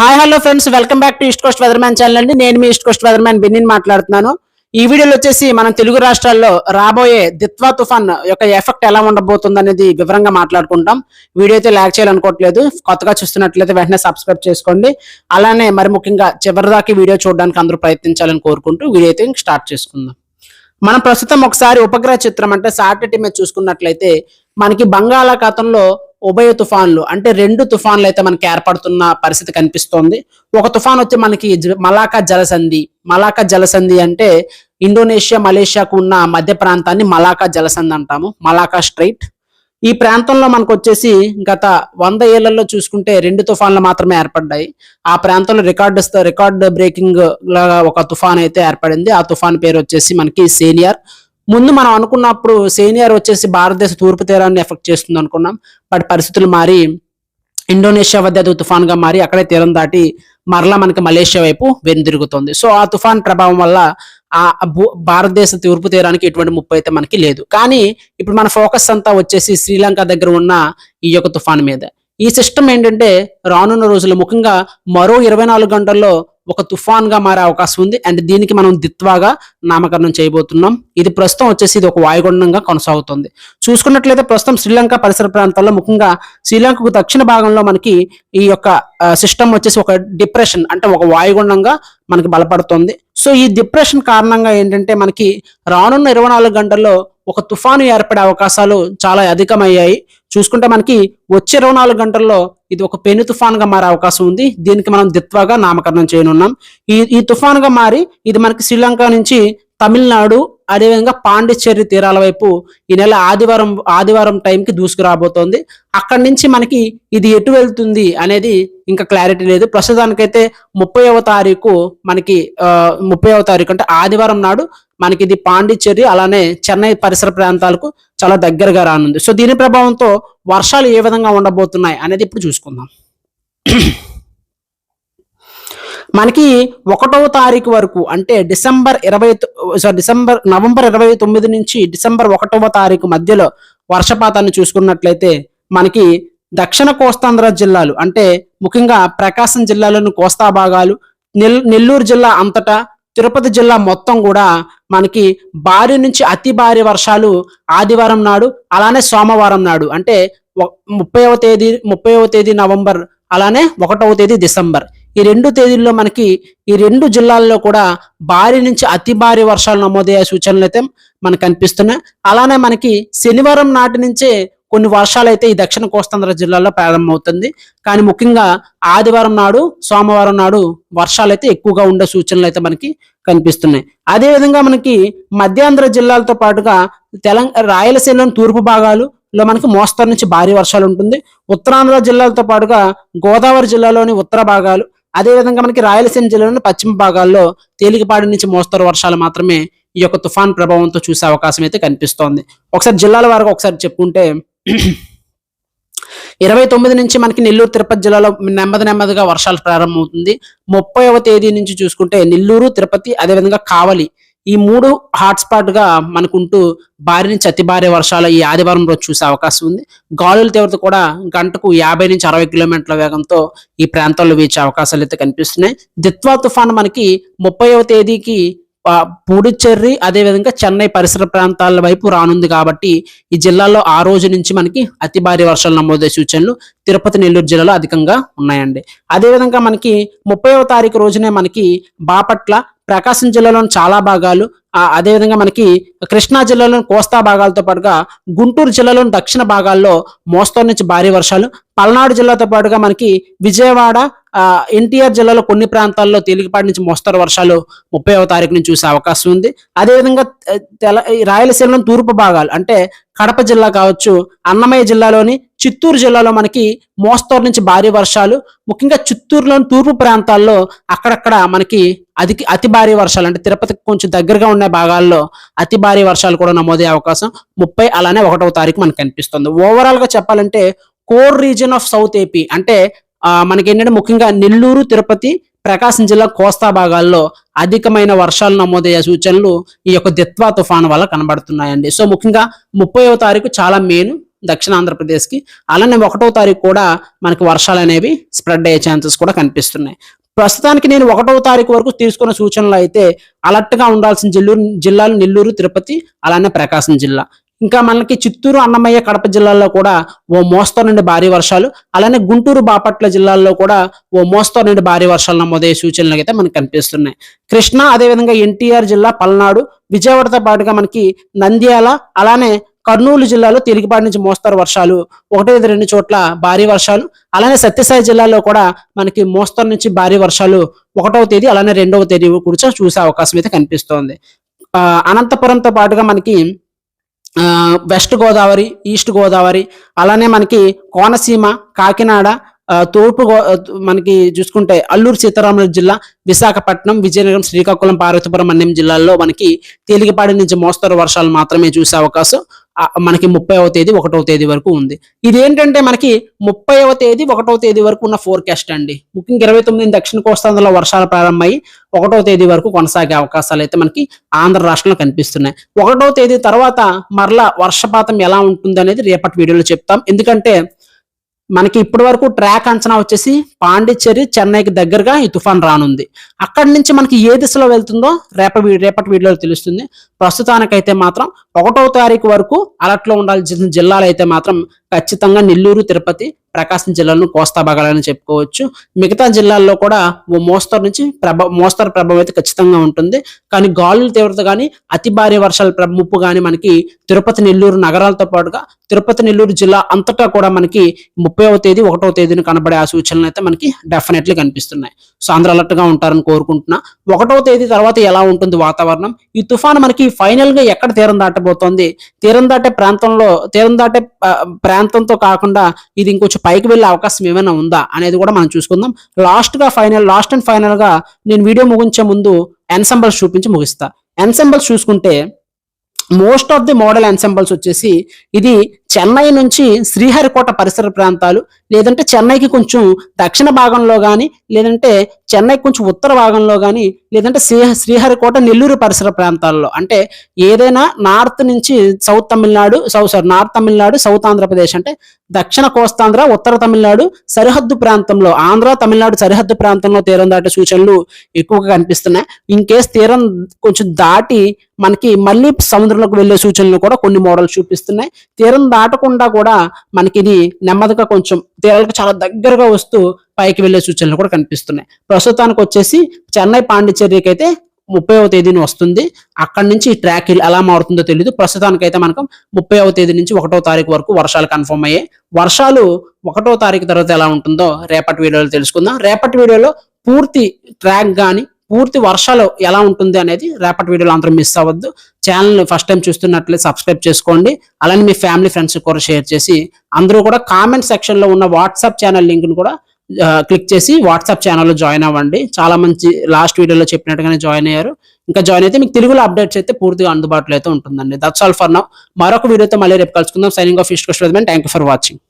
Hi hello friends. Welcome back to East Coast weatherman channel అండి. నేను మీ east Coast weatherman బిన్నిన్ మాట్లాడుతున్నాను. ఈ వీడియోలో వచ్చేసి మనం తెలుగు రాష్ట్రాల్లో రాబోయే దిత్వా తుఫాన్ యొక్క ఎఫెక్ట్ ఎలా ఉండబోతుంది అనేది వివరంగా మాట్లాడుకుంటాం. వీడియో అయితే ల్యాక్ చేయాలనుకోవట్లేదు. కొత్తగా చూస్తున్నట్లయితే వెంటనే సబ్స్క్రైబ్ చేసుకోండి. అలానే మరి ముఖ్యంగా చివరిదాకా వీడియో చూడడానికి అందరూ ప్రయత్నించాలని కోరుకుంటూ వీడియో అయితే స్టార్ట్ చేసుకుందాం. మనం ప్రస్తుతం ఒకసారి ఉపగ్రహ చిత్రం అంటే సాటిలైట్ మీద చూసుకున్నట్లయితే మనకి బంగాళాఖాతంలో ఉభయ తుఫాన్లు అంటే రెండు తుఫాన్లు అయితే మనకి ఏర్పడుతున్న పరిస్థితి కనిపిస్తోంది. ఒక తుఫాన్ వచ్చి మనకి మలాకా జలసంధి మలాకా జలసంధి అంటే ఇండోనేషియా మలేషియాకు ఉన్న మధ్య ప్రాంతాన్ని మలాకా జలసంధి అంటాము మలాకా స్ట్రైట్. ఈ ప్రాంతంలో మనకు వచ్చేసి గత వంద ఏళ్ళలో చూసుకుంటే రెండు తుఫాన్లు మాత్రమే ఏర్పడ్డాయి. ఆ ప్రాంతంలో రికార్డు రికార్డ్ బ్రేకింగ్ లాగా ఒక తుఫాన్ అయితే ఏర్పడింది. ఆ తుఫాన్ పేరు వచ్చేసి మనకి సీనియర్. ముందు మనం అనుకున్నప్పుడు సీనియర్ వచ్చేసి భారతదేశ తూర్పు తీరాన్ని ఎఫెక్ట్ చేస్తుంది అనుకున్నాం. బట్ పరిస్థితులు మారి ఇండోనేషియా వద్ద అది తుఫాన్గా మారి అక్కడే తీరం దాటి మరలా మనకి మలేషియా వైపు వెనుదిరుగుతుంది సో ఆ తుఫాన్ ప్రభావం వల్ల ఆ భూ- భారతదేశ తూర్పు తీరానికి ఎటువంటి ముప్పు అయితే మనకి లేదు. కానీ ఇప్పుడు మన ఫోకస్ అంతా వచ్చేసి శ్రీలంక దగ్గర ఉన్న ఈ యొక్క తుఫాన్ మీద. ఈ సిస్టమ్ ఏంటంటే రానున్న రోజుల్లో ముఖ్యంగా మరో ఇరవై నాలుగు గంటల్లో ఒక తుఫాన్గా మారే అవకాశం ఉంది. అండ్ దీనికి మనం దిత్వాగా నామకరణం చేయబోతున్నాం. ఇది ప్రస్తుతం వచ్చేసి ఇది ఒక వాయుగుండంగా కొనసాగుతుంది. చూసుకున్నట్లయితే ప్రస్తుతం శ్రీలంక పరిసర ప్రాంతాల్లో ముఖ్యంగా శ్రీలంకకు దక్షిణ భాగంలో మనకి ఈ యొక్క సిస్టమ్ వచ్చేసి ఒక డిప్రెషన్ అంటే ఒక వాయుగుండంగా మనకి బలపడుతుంది. సో ఈ డిప్రెషన్ కారణంగా ఏంటంటే మనకి రానున్న ఇరవై నాలుగు గంటల్లో ఒక తుఫాను ఏర్పడే అవకాశాలు చాలా అధికమయ్యాయి. చూసుకుంటే మనకి వచ్చే ఇరవై నాలుగు గంటల్లో ఇది ఒక పెను తుఫాన్గా మారే అవకాశం ఉంది. దీనికి మనం దిత్వాగా నామకరణం చేయనున్నాం. ఈ ఈ తుఫాన్గా మారి ఇది మనకి శ్రీలంక నుంచి తమిళనాడు అదేవిధంగా పాండిచ్చేరి తీరాల వైపు ఈ నెల ఆదివారం ఆదివారం టైంకి దూసుకురాబోతోంది. అక్కడి నుంచి మనకి ఇది ఎటు వెళ్తుంది అనేది ఇంకా క్లారిటీ లేదు. ప్రస్తుతానికైతే ముప్పైవ తారీఖు మనకి ముప్పైవ తారీఖు అంటే ఆదివారం నాడు మనకి ఇది పాండిచ్చేరి అలానే చెన్నై పరిసర ప్రాంతాలకు చాలా దగ్గరగా రానుంది. సో దీని ప్రభావంతో వర్షాలు ఏ విధంగా ఉండబోతున్నాయి అనేది ఇప్పుడు చూసుకుందాం. మనకి ఒకటవ తారీఖు వరకు అంటే డిసెంబర్ ఇరవై సారీ డిసెంబర్ నవంబర్ ఇరవై తొమ్మిది నుంచి డిసెంబర్ ఒకటవ తారీఖు మధ్యలో వర్షపాతాన్ని చూసుకున్నట్లయితే మనకి దక్షిణ కోస్తాంధ్ర జిల్లాలు అంటే ముఖ్యంగా ప్రకాశం జిల్లాలోని కోస్తా భాగాలు నెల్ నెల్లూరు జిల్లా అంతటా తిరుపతి జిల్లా మొత్తం కూడా మనకి భారీ నుంచి అతి భారీ వర్షాలు ఆదివారం నాడు అలానే సోమవారం నాడు. అంటే ముప్పైవ తేదీ ముప్పైవ తేదీ నవంబర్ అలానే ఒకటవ తేదీ డిసెంబర్. ఈ రెండు తేదీల్లో మనకి ఈ రెండు జిల్లాల్లో కూడా భారీ నుంచి అతి భారీ వర్షాలు నమోదయ్యే సూచనలు అయితే మనకు కనిపిస్తున్నాయి. అలానే మనకి శనివారం నాటి నుంచే కొన్ని వర్షాలు అయితే ఈ దక్షిణ కోస్తాంధ్ర జిల్లాలో ప్రారంభమవుతుంది. కానీ ముఖ్యంగా ఆదివారం నాడు సోమవారం నాడు వర్షాలు అయితే ఎక్కువగా ఉండే సూచనలు అయితే మనకి కనిపిస్తున్నాయి. అదేవిధంగా మనకి మధ్యాంధ్ర జిల్లాలతో పాటుగా తెలంగాణ రాయలసీమలోని తూర్పు భాగాలు లో మనకి మోస్తరు నుంచి భారీ వర్షాలు ఉంటుంది. ఉత్తరాంధ్ర జిల్లాలతో పాటుగా గోదావరి జిల్లాలోని ఉత్తర భాగాలు అదే విధంగా మనకి రాయలసీమ జిల్లాలోని పశ్చిమ భాగాల్లో తేలికపాటి నుంచి మోస్తరు వర్షాలు మాత్రమే ఈ యొక్క తుఫాన్ ప్రభావంతో చూసే అవకాశం అయితే కనిపిస్తోంది. ఒకసారి జిల్లాల వారికి ఒకసారి చెప్పుకుంటే ఇరవై తొమ్మిది నుంచి మనకి నెల్లూరు తిరుపతి జిల్లాలో నెమ్మది నెమ్మదిగా వర్షాలు ప్రారంభమవుతుంది. ముప్పైవ తేదీ నుంచి చూసుకుంటే నెల్లూరు తిరుపతి అదేవిధంగా కావలి ఈ మూడు హాట్స్పాట్గా మనకుంటూ భారీ నుంచి అతి భారీ వర్షాలు ఈ ఆదివారం రోజు చూసే అవకాశం ఉంది. గాలుల తీవ్రత కూడా గంటకు యాభై నుంచి అరవై కిలోమీటర్ల వేగంతో ఈ ప్రాంతాల్లో వీచే అవకాశాలు అయితే కనిపిస్తున్నాయి. దిత్వా తుఫాన్ మనకి ముప్పైవ తేదీకి పుడుచెర్రి అదేవిధంగా చెన్నై పరిసర ప్రాంతాల వైపు రానుంది కాబట్టి ఈ జిల్లాలో ఆ రోజు నుంచి మనకి అతి భారీ వర్షాలు నమోదయ్యే సూచనలు తిరుపతి నెల్లూరు జిల్లాలో అధికంగా ఉన్నాయండి. అదేవిధంగా మనకి ముప్పైవ తారీఖు రోజునే మనకి బాపట్ల ప్రకాశం జిల్లాలోని చాలా భాగాలు అదేవిధంగా మనకి కృష్ణా జిల్లాలోని కోస్తా భాగాలతో పాటుగా గుంటూరు జిల్లాలోని దక్షిణ భాగాల్లో మోస్తరు నుంచి భారీ వర్షాలు పల్నాడు జిల్లాతో పాటుగా మనకి విజయవాడ ఎన్టీఆర్ జిల్లాలో కొన్ని ప్రాంతాల్లో తేలికపాటి నుంచి మోస్తరు వర్షాలు ముప్పైవ తారీఖు నుంచి చూసే అవకాశం ఉంది. అదేవిధంగా తెల ఈ రాయలసీమలోని తూర్పు భాగాలు అంటే కడప జిల్లా కావచ్చు అన్నమయ్య జిల్లాలోని చిత్తూరు జిల్లాలో మనకి మోస్తరు నుంచి భారీ వర్షాలు. ముఖ్యంగా చిత్తూరులోని తూర్పు ప్రాంతాల్లో అక్కడక్కడ మనకి అతి అతి భారీ వర్షాలు అంటే తిరుపతికి కొంచెం దగ్గరగా ఉన్న భాగాల్లో అతి భారీ వర్షాలు కూడా నమోదయ్యే అవకాశం. ముప్పై అలానే ఒకటవ తారీఖు మనకు కనిపిస్తుంది. ఓవరాల్గా చెప్పాలంటే core region of south AP. అంటే మనకి ఏంటంటే ముఖ్యంగా నెల్లూరు తిరుపతి ప్రకాశం జిల్లా కోస్తా భాగాల్లో అధికమైన వర్షాలు నమోదయ్యే సూచనలు ఈ యొక్క దిత్వా తుఫాను వల్ల కనబడుతున్నాయండి. సో ముఖ్యంగా ముప్పైవ తారీఖు చాలా మెయిన్ దక్షిణ ఆంధ్రప్రదేశ్కి. అలానే ఒకటో తారీఖు కూడా మనకి వర్షాలు అనేవి స్ప్రెడ్ అయ్యే ఛాన్సెస్ కూడా కనిపిస్తున్నాయి. ప్రస్తుతానికి నేను ఒకటవ తారీఖు వరకు తీసుకున్న సూచనలు అయితే అలర్ట్గా ఉండాల్సిన జిల్లు జిల్లాలు నెల్లూరు తిరుపతి అలానే ప్రకాశం జిల్లా. ఇంకా మనకి చిత్తూరు అన్నమయ్య కడప జిల్లాల్లో కూడా ఓ మోస్తరు నుండి భారీ వర్షాలు. అలానే గుంటూరు బాపట్ల జిల్లాల్లో కూడా ఓ మోస్తరు నుండి భారీ వర్షాలు నమోదయ్యే సూచనలు అయితే మనకు కనిపిస్తున్నాయి. కృష్ణా అదేవిధంగా ఎన్టీఆర్ జిల్లా పల్నాడు విజయవాడతో పాటుగా మనకి నంద్యాల అలానే కర్నూలు జిల్లాలో తేలికపాటి నుంచి మోస్తరు వర్షాలు. ఒకటి రెండు చోట్ల భారీ వర్షాలు. అలానే సత్యసాయి జిల్లాలో కూడా మనకి మోస్తరు నుంచి భారీ వర్షాలు ఒకటవ తేదీ అలానే రెండవ తేదీ కూర్చొని చూసే అవకాశం అయితే కనిపిస్తోంది. అనంతపురంతో పాటుగా మనకి వెస్ట్ గోదావరి ఈస్ట్ గోదావరి అలానే మనకి కోనసీమ కాకినాడ తూర్పు గో మనకి చూసుకుంటే అల్లూరు సీతారామరాజు జిల్లా విశాఖపట్నం విజయనగరం శ్రీకాకుళం పార్వతీపురం అన్యం జిల్లాల్లో మనకి తేలికపాటి నుంచి మోస్తరు వర్షాలు మాత్రమే చూసే అవకాశం మనకి ముప్పైవ తేదీ ఒకటవ తేదీ వరకు ఉంది. ఇది ఏంటంటే మనకి ముప్పైవ తేదీ ఒకటవ తేదీ వరకు ఉన్న ఫోర్కాస్ట్ అండి. ముఖ్యంగా ఇరవై తొమ్మిది దక్షిణ కోస్తాంధ్రలో వర్షాలు ప్రారంభమై ఒకటవ తేదీ వరకు కొనసాగే అవకాశాలు అయితే మనకి ఆంధ్ర రాష్ట్రంలో కనిపిస్తున్నాయి. ఒకటవ తేదీ తర్వాత మరలా వర్షపాతం ఎలా ఉంటుంది అనేది రేపటి వీడియోలో చెప్తాం. ఎందుకంటే మనకి ఇప్పటి వరకు ట్రాక్ అంచనా వచ్చేసి పాండిచ్చేరి చెన్నైకి దగ్గరగా ఈ తుఫాన్ రానుంది. అక్కడి నుంచి మనకి ఏ దిశలో వెళ్తుందో రేపటి రేపటి వీడియోలో తెలుస్తుంది. ప్రస్తుతానికైతే మాత్రం ఒకటో తారీఖు వరకు అలర్ట్లో ఉండాల్సిన జిల్లాలు అయితే మాత్రం ఖచ్చితంగా నెల్లూరు తిరుపతి ప్రకాశం జిల్లాలను కోస్తా భాగాలని చెప్పుకోవచ్చు. మిగతా జిల్లాల్లో కూడా ఓ మోస్తరు నుంచి ప్రభ మోస్తరు ప్రభావం అయితే ఖచ్చితంగా ఉంటుంది. కానీ గాలుల తీవ్రత కానీ అతి భారీ వర్షాల ముప్పు కానీ మనకి తిరుపతి నెల్లూరు నగరాలతో పాటుగా తిరుపతి నెల్లూరు జిల్లా అంతటా కూడా మనకి ముప్పైవ తేదీ ఒకటో తేదీని కనబడే ఆ సూచనలు అయితే మనకి డెఫినెట్లీ కనిపిస్తున్నాయి. సో అందరూ అలర్ట్గా ఉంటారని కోరుకుంటున్నా. ఒకటో తేదీ తర్వాత ఎలా ఉంటుంది వాతావరణం? ఈ తుఫాన్ మనకి ఫైనల్గా ఎక్కడ తీరం దాటబోతోంది? తీరం దాటే ప్రాంతంలో తీరం దాటే ఆ, ప్రాంతంతో కాకుండా ఇది ఇంకొంచెం పైకి వెళ్ళే అవకాశం ఏమైనా ఉందా అనేది కూడా మనం చూసుకుందాం. లాస్ట్గా ఫైనల్ లాస్ట్ అండ్ ఫైనల్గా నేను వీడియో ముగించే ముందు ఎన్సెంబల్స్ చూపించి ముగిస్తా. ఎన్సెంబల్స్ చూసుకుంటే most of the model ensembles వచ్చేసి ఇది చెన్నై నుంచి శ్రీహరికోట పరిసర ప్రాంతాలు లేదంటే చెన్నైకి కొంచెం దక్షిణ భాగంలో కానీ లేదంటే చెన్నై కొంచెం ఉత్తర భాగంలో కానీ లేదంటే శ్రీ శ్రీహరికోట నెల్లూరు పరిసర ప్రాంతాల్లో. అంటే ఏదైనా నార్త్ నుంచి south Tamil Nadu south sorry north Tamil Nadu south Andhra Pradesh అంటే దక్షిణ కోస్తాంధ్ర ఉత్తర తమిళనాడు సరిహద్దు ప్రాంతంలో ఆంధ్ర తమిళనాడు సరిహద్దు ప్రాంతంలో తీరం దాటే సూచనలు ఎక్కువగా కనిపిస్తున్నాయి. ఇన్ కేస్ తీరం కొంచెం దాటి మనకి మళ్ళీ సముద్రంలోకి వెళ్ళే సూచనలు కూడా కొన్ని మోడల్స్ చూపిస్తున్నాయి. తీరం దాటకుండా కూడా మనకి ఇది నెమ్మదిగా కొంచెం తీరాలకు చాలా దగ్గరగా వస్తూ పైకి వెళ్ళే సూచనలు కూడా కనిపిస్తున్నాయి. ప్రస్తుతానికి వచ్చేసి చెన్నై పాండిచేరికి అయితే ముప్పైవ తేదీన వస్తుంది. అక్కడి నుంచి ఈ ట్రాక్ ఎలా మారుతుందో తెలియదు ప్రస్తుతానికి అయితే మనకు ముప్పైవ తేదీ నుంచి ఒకటో తారీఖు వరకు వర్షాలు కన్ఫర్మ్ అయ్యాయి. వర్షాలు ఒకటో తారీఖు తర్వాత ఎలా ఉంటుందో రేపటి వీడియోలో తెలుసుకుందాం. రేపటి వీడియోలో పూర్తి ట్రాక్ కానీ పూర్తి వర్షాలు ఎలా ఉంటుంది అనేది రేపటి వీడియోలో అందరూ మిస్ అవ్వద్దు. ఛానల్ ఫస్ట్ టైం చూస్తున్నట్లయితే సబ్స్క్రైబ్ చేసుకోండి. అలానే మీ ఫ్యామిలీ ఫ్రెండ్స్ కూడా షేర్ చేసి అందరూ కూడా కామెంట్ సెక్షన్లో ఉన్న వాట్సాప్ ఛానల్ లింక్ను కూడా క్లిక్ చేసి వాట్సాప్ ఛానల్లో జాయిన్ అవ్వండి. చాలా మంచి లాస్ట్ వీడియోలో చెప్పినట్టుగానే జాయిన్ అయ్యారు. ఇంకా జాయిన్ అయితే మీకు తెలుగులో అప్డేట్స్ అయితే పూర్తిగా అందుబాటులో అయితే ఉంటుందండి. దట్స్ ఆల్ ఫర్ నౌ మరొక వీడియోతో మళ్ళీ రేపు కలుసుకుందాం. Signing off east thank you for watching